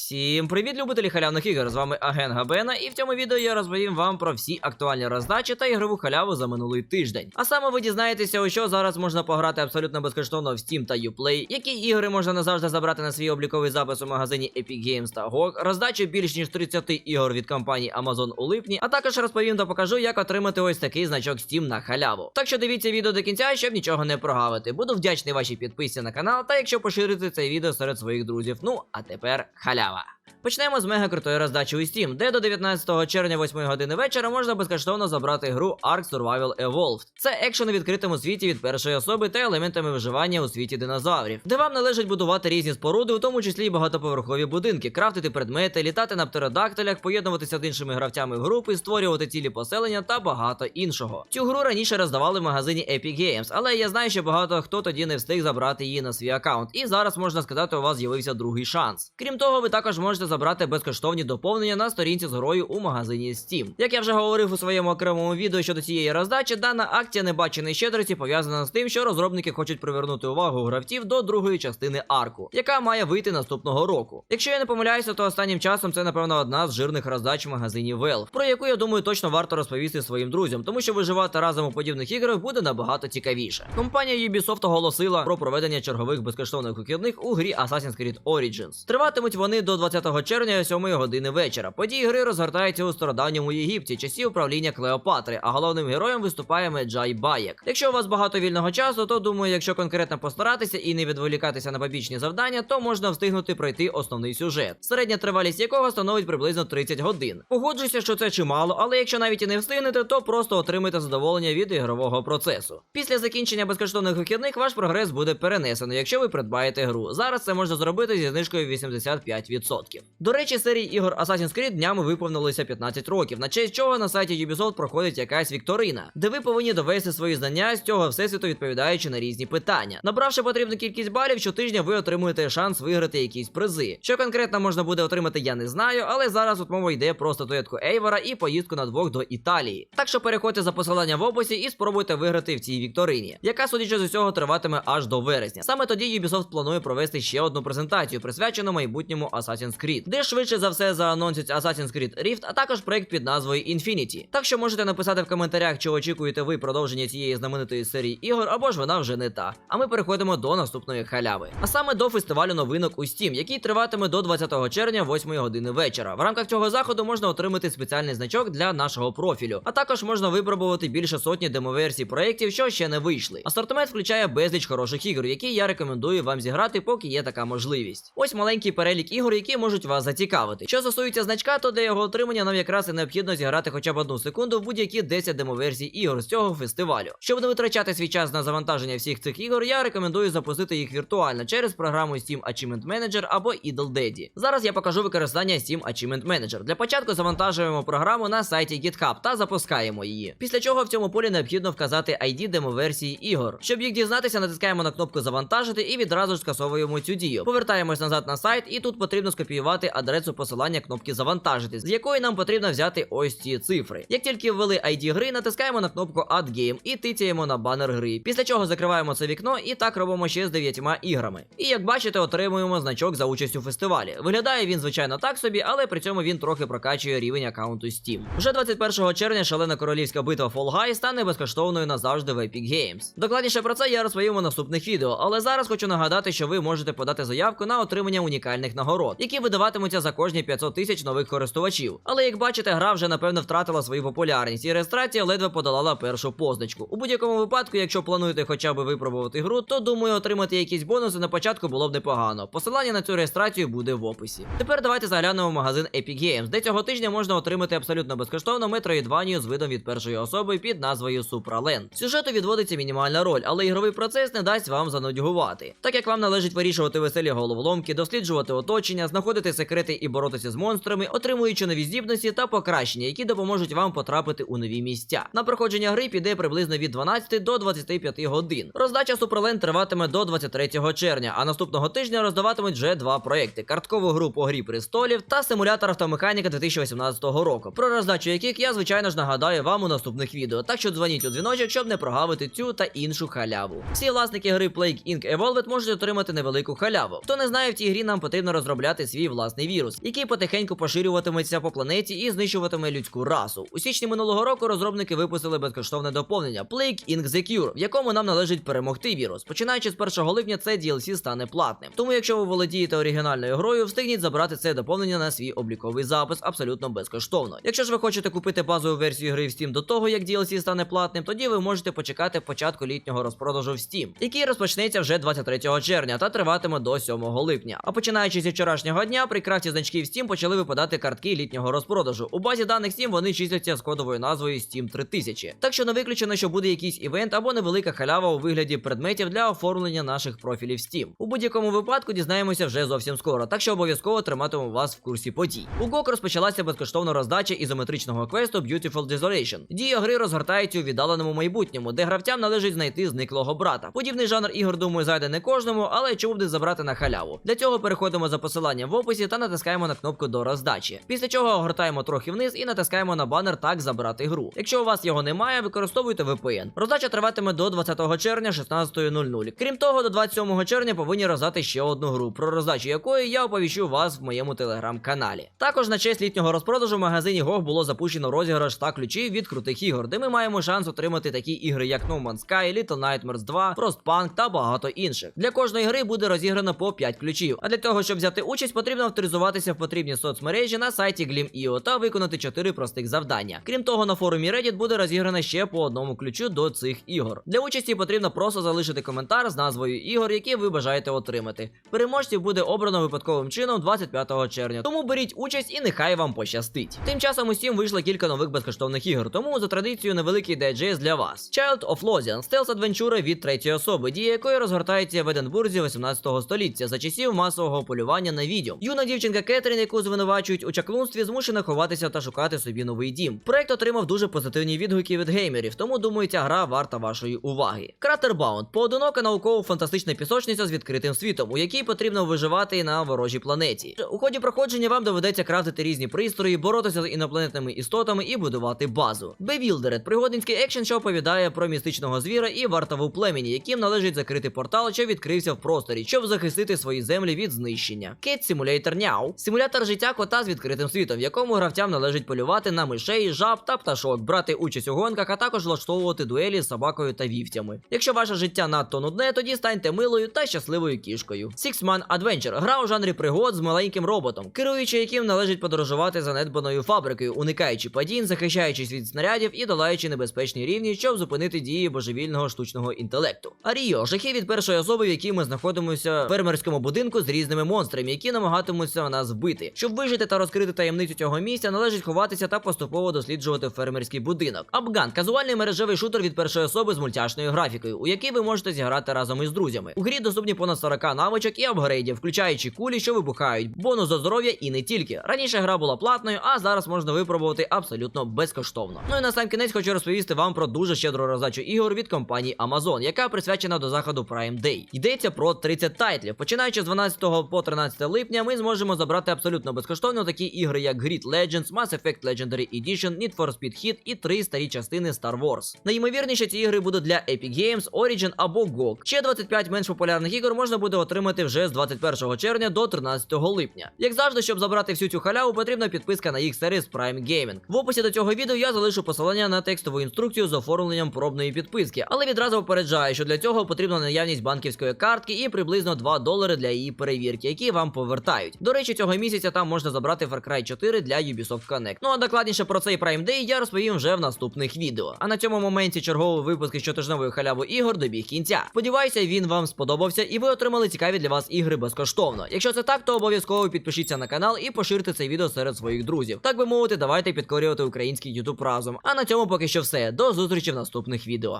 Всім привіт, любителі халявних ігор! З вами Аген Габена, і в цьому відео я розповім вам про всі актуальні роздачі та ігрову халяву за минулий тиждень. А саме ви дізнаєтеся, у що зараз можна пограти абсолютно безкоштовно в Steam та Uplay, які ігри можна назавжди забрати на свій обліковий запис у магазині Epic Games та GOG, роздачу більш ніж 30 ігор від компанії Amazon у липні, а також розповім та покажу, як отримати ось такий значок Steam на халяву. Так що дивіться відео до кінця, щоб нічого не прогавити. Буду вдячний вашій підписці на канал та якщо поширити це відео серед своїх друзів. Ну а тепер халява. Jawa. Почнемо з мега крутої роздачі у Steam, де до 19 червня 8 години вечора можна безкоштовно забрати гру Ark Survival Evolved. Це екшен у відкритому світі від першої особи та елементами виживання у світі динозаврів, де вам належить будувати різні споруди, у тому числі й багатоповерхові будинки, крафтити предмети, літати на птеродактилях, поєднуватися з іншими гравцями групи, створювати цілі поселення та багато іншого. Цю гру раніше роздавали в магазині Epic Games, але я знаю, що багато хто тоді не встиг забрати її на свій аккаунт, і зараз можна сказати, у вас з'явився другий шанс. Крім того, ви також можете забрати безкоштовні доповнення на сторінці з грою у магазині Steam. Як я вже говорив у своєму окремому відео щодо цієї роздачі, дана акція небаченої щедрості пов'язана з тим, що розробники хочуть привернути увагу гравців до другої частини арку, яка має вийти наступного року. Якщо я не помиляюся, то останнім часом це напевно одна з жирних роздач в магазині Valve, про яку я думаю точно варто розповісти своїм друзям, тому що виживати разом у подібних іграх буде набагато цікавіше. Компанія Ubisoft оголосила про проведення чергових безкоштовних вихідних у грі Assassin's Creed Origins. Триватимуть вони до 20 червня о 7 години вечора. Події гри розгортаються у стародавньому Єгипті, часів правління Клеопатри, а головним героєм виступає Меджай Баєк. Якщо у вас багато вільного часу, то думаю, якщо конкретно постаратися і не відволікатися на побічні завдання, то можна встигнути пройти основний сюжет, середня тривалість якого становить приблизно 30 годин. Погоджуся, що це чимало, але якщо навіть і не встигнете, то просто отримайте задоволення від ігрового процесу. Після закінчення безкоштовних вихідних ваш прогрес буде перенесено, якщо ви придбаєте гру. Зараз це можна зробити зі знижкою 85%. До речі, серії ігор Assassin's Creed днями виповнилося 15 років, на честь чого на сайті Ubisoft проходить якась вікторина, де ви повинні довести свої знання з цього всесвіту, відповідаючи на різні питання. Набравши потрібну кількість балів, щотижня ви отримуєте шанс виграти якісь призи. Що конкретно можна буде отримати, я не знаю, але зараз тут мова йде про статуетку Ейвора і поїздку на двох до Італії. Так що переходьте за посиланням в описі і спробуйте виграти в цій вікторині, яка, судячи з усього, триватиме аж до вересня. Саме тоді Ubisoft планує провести ще одну презентацію, присвячену майбутньому Assassin's Creed, де швидше за все заанонсять Assassin's Creed Rift, а також проект під назвою Infinity. Так що можете написати в коментарях, чи очікуєте ви продовження цієї знаменитої серії ігор, або ж вона вже не та. А ми переходимо до наступної халяви. А саме до фестивалю новинок у Steam, який триватиме до 20 червня, 8 години вечора. В рамках цього заходу можна отримати спеціальний значок для нашого профілю, а також можна випробувати більше сотні демоверсій проєктів, що ще не вийшли. Асортимент включає безліч хороших ігор, які я рекомендую вам зіграти, поки є така можливість. Ось маленький перелік ігор, які можуть вас зацікавити. Що стосується значка, то для його отримання нам якраз і необхідно зіграти хоча б одну секунду в будь-які 10 демоверсій ігор з цього фестивалю. Щоб не витрачати свій час на завантаження всіх цих ігор, я рекомендую запустити їх віртуально через програму Steam Achievement Manager або Idle Daddy. Зараз я покажу використання Steam Achievement Manager. Для початку завантажуємо програму на сайті GitHub та запускаємо її. Після чого в цьому полі необхідно вказати ID демоверсії ігор. Щоб їх дізнатися, натискаємо на кнопку завантажити і відразу ж скасовуємо цю дію. Повертаємось назад на сайт, і тут потрібно скопіювати адресу посилання кнопки завантажити, з якої нам потрібно взяти ось ці цифри. Як тільки ввели ID гри, натискаємо на кнопку Add Game і тицяємо на банер гри. Після чого закриваємо це вікно і так робимо ще з дев'ятьма іграми. І як бачите, отримуємо значок за участь у фестивалі. Виглядає він, звичайно, так собі, але при цьому він трохи прокачує рівень аккаунту Steam. Вже 21 червня шалена королівська битва Fall Guys стане безкоштовною назавжди в Epic Games. Докладніше про це я розповім у наступних відео, але зараз хочу нагадати, що ви можете подати заявку на отримання унікальних нагород, які видаватимуться за кожні 500 тисяч нових користувачів. Але як бачите, гра вже напевно втратила свою популярність, і реєстрація ледве подолала першу позначку. У будь-якому випадку, якщо плануєте хоча б випробувати гру, то думаю, отримати якісь бонуси на початку було б непогано. Посилання на цю реєстрацію буде в описі. Тепер давайте заглянемо в магазин Epic Games, де цього тижня можна отримати абсолютно безкоштовно метроїдванію з видом від першої особи під назвою Supraland. Сюжету відводиться мінімальна роль, але ігровий процес не дасть вам занудьгувати. Так як вам належить вирішувати веселі головоломки, досліджувати оточення, знаходити секрети і боротися з монстрами, отримуючи нові здібності та покращення, які допоможуть вам потрапити у нові місця. На проходження гри піде приблизно від 12 до 25 годин. Роздача Supraland триватиме до 23 червня, а наступного тижня роздаватимуть вже два проекти: карткову гру по грі престолів та симулятор автомеханіка 2018 року, про роздачу яких я звичайно ж нагадаю вам у наступних відео. Так що дзвоніть у дзвіночок, щоб не прогавити цю та іншу халяву. Всі власники гри Plague Inc. Evolved можуть отримати невелику халяву. Хто не знає, в цій грі нам потрібно розробляти свій власний вірус, який потихеньку поширюватиметься по планеті і знищуватиме людську расу. У січні минулого року розробники випустили безкоштовне доповнення Plague Inc. The в якому нам належить перемогти вірус. Починаючи з 1 липня, це DLC стане платним. Тому, якщо ви володієте оригінальною грою, встигніть забрати це доповнення на свій обліковий запис абсолютно безкоштовно. Якщо ж ви хочете купити базову версію гри в Steam до того, як DLC стане платним, тоді ви можете почекати початку літнього розпродажу в Steam, який розпочнеться вже 23 червня та триватиме до 7 липня. А починаючи зі вчорашнього дня, при крафті значків Steam почали випадати картки літнього розпродажу. У базі даних Steam вони числяться з кодовою назвою Steam 3000. Так що не виключено, що буде якийсь івент або невелика халява у вигляді предметів для оформлення наших профілів Steam. У будь-якому випадку дізнаємося вже зовсім скоро, так що обов'язково триматиму вас в курсі подій. У GOG розпочалася безкоштовна роздача ізометричного квесту Beautiful Desolation. Дія гри розгортається у віддаленому майбутньому, де гравцям належить знайти зниклого брата. Подібний жанр ігор, думаю, зайде не кожному, але чому б не забрати на халяву. Для цього переходимо за посиланням в описі та натискаємо на кнопку до роздачі. Після чого огортаємо трохи вниз і натискаємо на банер так забрати гру. Якщо у вас його немає, використовуйте VPN. Роздача триватиме до 20 червня 16.00. Крім того, до 27 червня повинні роздати ще одну гру, про роздачу якої я оповіщу вас в моєму телеграм-каналі. Також на честь літнього розпродажу в магазині GOG було запущено розіграш та ключі від крутих ігор, де ми маємо шанс отримати такі ігри, як No Man's Sky, Little Nightmares 2, Frostpunk та багато інших. Для кожної гри буде розіграно по 5 ключів. А для того, щоб взяти участь, потрібно авторизуватися в потрібні соцмережі на сайті Glim.io та виконати 4 простих завдання. Крім того, на форумі Reddit буде розіграно ще по одному ключу до цих ігор. Для участі потрібно просто залишити коментар з назвою ігор, які ви бажаєте отримати. Переможців буде обрано випадковим чином 25 червня. Тому беріть участь і нехай вам пощастить. Тим часом у Steam вийшло кілька нових безкоштовних ігор, тому за традицією невеликий дайджест для вас. Child of Lothian – стелс-адвенчура від третьої особи, дія якої розгортається в Единбурзі 18 століття за часів масового полювання на відьом. Юна дівчинка Кетрін, яку звинувачують у чаклунстві, змушена ховатися та шукати собі новий дім. Проект отримав дуже позитивні відгуки від геймерів, тому думаю, ця гра варта вашої уваги. Кратербаунд поодинока науково-фантастична пісочниця з відкритим світом, у якій потрібно виживати на ворожій планеті. У ході проходження вам доведеться крафтити різні пристрої, боротися з інопланетними істотами і будувати базу. Bewildered – пригодницький екшен, що оповідає про містичного звіра і вартову племені, яким належить закрити портал, що відкрився в просторі, щоб захистити свої землі від знищення. Cat Simulator Now – симулятор життя кота з відкритим світом, в якому гравцям належить полювати на мишей, жаб та пташок, брати участь у гонках, а також влаштовувати дуелі з собакою та вівцями. Якщо ваше життя надто нудне, тоді станьте милою та щасливою кішкою. Six Man Adventure – гра у жанрі пригод з маленьким роботом, керуючи яким належить подорожувати занедбаною фабрикою, уникаючи падінь, захищаючись від снарядів і долаючи небезпечні рівні, щоб зупинити дії божевільного штучного інтелекту. Аріо жахи від першої особи, в якій ми знаходимося в фермерському будинку з різними монстрами, які намагатимуться нас вбити. Щоб вижити та розкрити таємницю цього місця, належить ховатися та поступово досліджувати фермерський будинок. Абган казуальний мережевий шутер від першої особи з мультяшною графікою, у який ви можете зіграти разом із друзями. У грі доступні понад 40 навичок і апгрейдів, включаючи кулі, що вибухають, бонус до здоров'я і не тільки. Раніше гра була платною, а зараз можна випробувати абсолютно безкоштовно. Ну і на сам кінець хочу розповісти вам про дуже щедру роздачу ігор від компанії Amazon, яка присвячена до заходу Prime Day. Йдеться про 30 тайтлів. Починаючи з 12 по 13 липня, ми зможемо забрати абсолютно безкоштовно такі ігри, як Grid Legends, Mass Effect Legendary Edition, Need for Speed Hit і три старі частини Star Wars. Найімовірніше ці ігри будуть для Epic Games, Origin або GOG. Ще 25 менш популярних ігор можна буде отримати вже з 21 червня до 13 липня. Як завжди, щоб забрати всю цю халяву, потрібна підписка на їх сервіс Prime Gaming. В описі до цього відео я залишу посилання на текстову інструкцію з оформленням пробної підписки, але відразу попереджаю, що для цього потрібна наявність банківської картки і приблизно 2 долари для її перевірки, які вам повертають. До речі, цього місяця там можна забрати Far Cry 4 для Ubisoft Connect. Ну а докладніше про цей Prime Day я розповім вже в наступних відео. А на цьому моменті черговий випуск щотижневої халяви ігор добіг кінця. Сподіваюся, він вам сподобався і ви отримали цікаві для вас ігри безкоштовно. Якщо це так, то обов'язково підпишіться на канал і поширте це відео серед своїх друзів. Так би мовити, давайте підкорювати український YouTube разом. А на цьому поки що все. До зустрічі в наступних відео.